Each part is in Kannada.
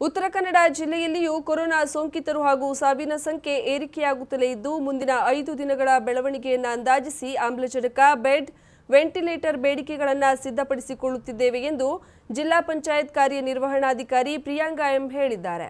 ಉತ್ತರ ಕನ್ನಡ ಜಿಲ್ಲೆಯಲ್ಲಿಯೂ ಕೊರೋನಾ ಸೋಂಕಿತರು ಹಾಗೂ ಸಾವಿನ ಸಂಖ್ಯೆ ಏರಿಕೆಯಾಗುತ್ತಲೇ ಇದ್ದು, ಮುಂದಿನ ಐದು ದಿನಗಳ ಬೆಳವಣಿಗೆಯನ್ನು ಅಂದಾಜಿಸಿ ಆಮ್ಲಜನಕ, ಬೆಡ್, ವೆಂಟಿಲೇಟರ್ ಬೇಡಿಕೆಗಳನ್ನು ಸಿದ್ಧಪಡಿಸಿಕೊಳ್ಳುತ್ತಿದ್ದೇವೆ ಎಂದು ಜಿಲ್ಲಾ ಪಂಚಾಯತ್ ಕಾರ್ಯನಿರ್ವಹಣಾಧಿಕಾರಿ ಪ್ರಿಯಾಂಕಾ ಎಂ ಹೇಳಿದ್ದಾರೆ.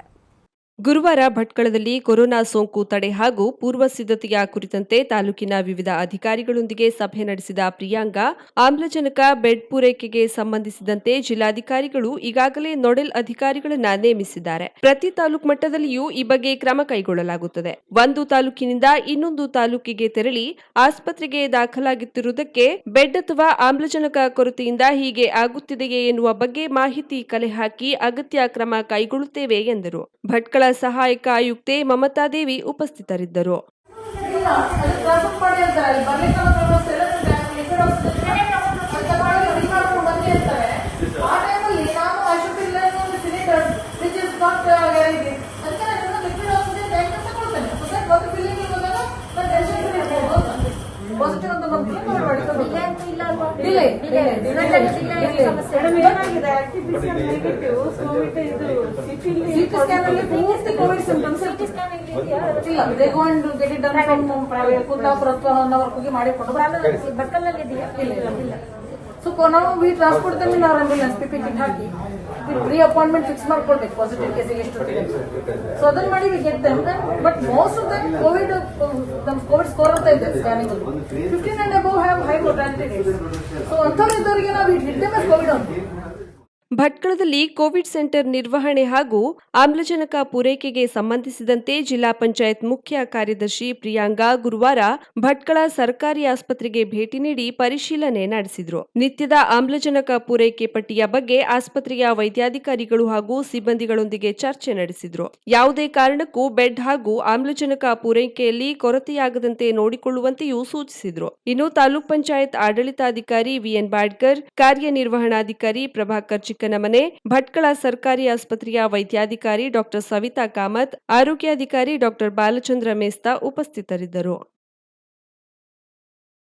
ಗುರುವಾರ ಭಟ್ಕಳದಲ್ಲಿ ಕೊರೋನಾ ಸೋಂಕು ತಡೆ ಹಾಗೂ ಪೂರ್ವ ಸಿದ್ಧತೆಯ ಕುರಿತಂತೆ ತಾಲೂಕಿನ ವಿವಿಧ ಅಧಿಕಾರಿಗಳೊಂದಿಗೆ ಸಭೆ ನಡೆಸಿದ ಪ್ರಿಯಾಂಗ ಆಮ್ಲಜನಕ, ಬೆಡ್ ಪೂರೈಕೆಗೆ ಸಂಬಂಧಿಸಿದಂತೆ ಜಿಲ್ಲಾಧಿಕಾರಿಗಳು ಈಗಾಗಲೇ ನೋಡೆಲ್ ಅಧಿಕಾರಿಗಳನ್ನ ನೇಮಿಸಿದ್ದಾರೆ. ಪ್ರತಿ ತಾಲೂಕು ಮಟ್ಟದಲ್ಲಿಯೂ ಈ ಬಗ್ಗೆ ಕ್ರಮ ಕೈಗೊಳ್ಳಲಾಗುತ್ತದೆ. ಒಂದು ತಾಲೂಕಿನಿಂದ ಇನ್ನೊಂದು ತಾಲೂಕಿಗೆ ತೆರಳಿ ಆಸ್ಪತ್ರೆಗೆ ದಾಖಲಾಗುತ್ತಿರುವುದಕ್ಕೆ ಬೆಡ್ ಅಥವಾ ಆಮ್ಲಜನಕ ಕೊರತೆಯಿಂದ ಹೀಗೆ ಆಗುತ್ತಿದೆಯೇ ಎನ್ನುವ ಬಗ್ಗೆ ಮಾಹಿತಿ ಕಲೆ ಹಾಕಿ ಅಗತ್ಯ ಕ್ರಮ ಕೈಗೊಳ್ಳುತ್ತೇವೆ ಎಂದರು. ಭಟ್ಕಳ ಸಹಾಯಕ ಆಯುಕ್ತೆ ಮಮತಾದೇವಿ ಉಪಸ್ಥಿತರಿದ್ದರು. ಸೊ ನಾವು ವಿ ಟ್ರಾನ್ಸ್ಪೋರ್ಟ್ ದಮ್ ನಾವು ಆಂಬ್ಯುಲೆನ್ಸ್ ಪಿಪಿಟಿ ಪಿ ಹಾಕಿ ಪ್ರೀ ಅಪಾಯಿಂಟ್ಮೆಂಟ್ ಫಿಕ್ಸ್ ಮಾಡ್ಕೊಳ್ಬೇಕು ಪಾಸಿಟಿವ್ ಕೇಸಿಗೆ ಎಷ್ಟು ಸೊ ಅದನ್ನ ಮಾಡಿ we get but most of them covid ನಮ್ ಕೋವಿಡ್ ಸ್ಕೋರ್ ಅಂತ ಇದೆ scanning fifteen and above have high mortality so ಅಂಥವ್ರು ಇದ್ದವರಿಗೆ ನಾವು ಹಿಟ್ ಕೋವಿಡ್ ಅಂತ. ಭಟ್ಕಳದಲ್ಲಿ ಕೋವಿಡ್ ಸೆಂಟರ್ ನಿರ್ವಹಣೆ ಹಾಗೂ ಆಮ್ಲಜನಕ ಪೂರೈಕೆಗೆ ಸಂಬಂಧಿಸಿದಂತೆ ಜಿಲ್ಲಾ ಪಂಚಾಯತ್ ಮುಖ್ಯ ಕಾರ್ಯದರ್ಶಿ ಪ್ರಿಯಾಂಕಾ ಗುರುವಾರ ಭಟ್ಕಳ ಸರ್ಕಾರಿ ಆಸ್ಪತ್ರೆಗೆ ಭೇಟಿ ನೀಡಿ ಪರಿಶೀಲನೆ ನಡೆಸಿದರು. ನಿತ್ಯದ ಆಮ್ಲಜನಕ ಪೂರೈಕೆ ಪಟ್ಟಿಯ ಬಗ್ಗೆ ಆಸ್ಪತ್ರೆಯ ವೈದ್ಯಾಧಿಕಾರಿಗಳು ಹಾಗೂ ಸಿಬ್ಬಂದಿಗಳೊಂದಿಗೆ ಚರ್ಚೆ ನಡೆಸಿದರು. ಯಾವುದೇ ಕಾರಣಕ್ಕೂ ಬೆಡ್ ಹಾಗೂ ಆಮ್ಲಜನಕ ಪೂರೈಕೆಯಲ್ಲಿ ಕೊರತೆಯಾಗದಂತೆ ನೋಡಿಕೊಳ್ಳುವಂತೆಯೂ ಸೂಚಿಸಿದರು. ಇನ್ನು ತಾಲೂಕ್ ಪಂಚಾಯತ್ ಆಡಳಿತಾಧಿಕಾರಿ ವಿಎನ್ ಬಾಡ್ಕರ್, ಕಾರ್ಯನಿರ್ವಹಣಾಧಿಕಾರಿ ಪ್ರಭಾಕರ್ ಚಿಕ್ಕನಮನೆ ಭಟ್ಕಳ ಸರ್ಕಾರಿ ಆಸ್ಪತ್ರೆಯ ವೈದ್ಯಾಧಿಕಾರಿ ಡಾಕ್ಟರ್ ಸವಿತಾ ಕಾಮತ್ ಆರೋಗ್ಯಾಧಿಕಾರಿ ಡಾಕ್ಟರ್ ಬಾಲಚಂದ್ರ ಮೇಸ್ತಾ ಉಪಸ್ಥಿತರಿದ್ದರು.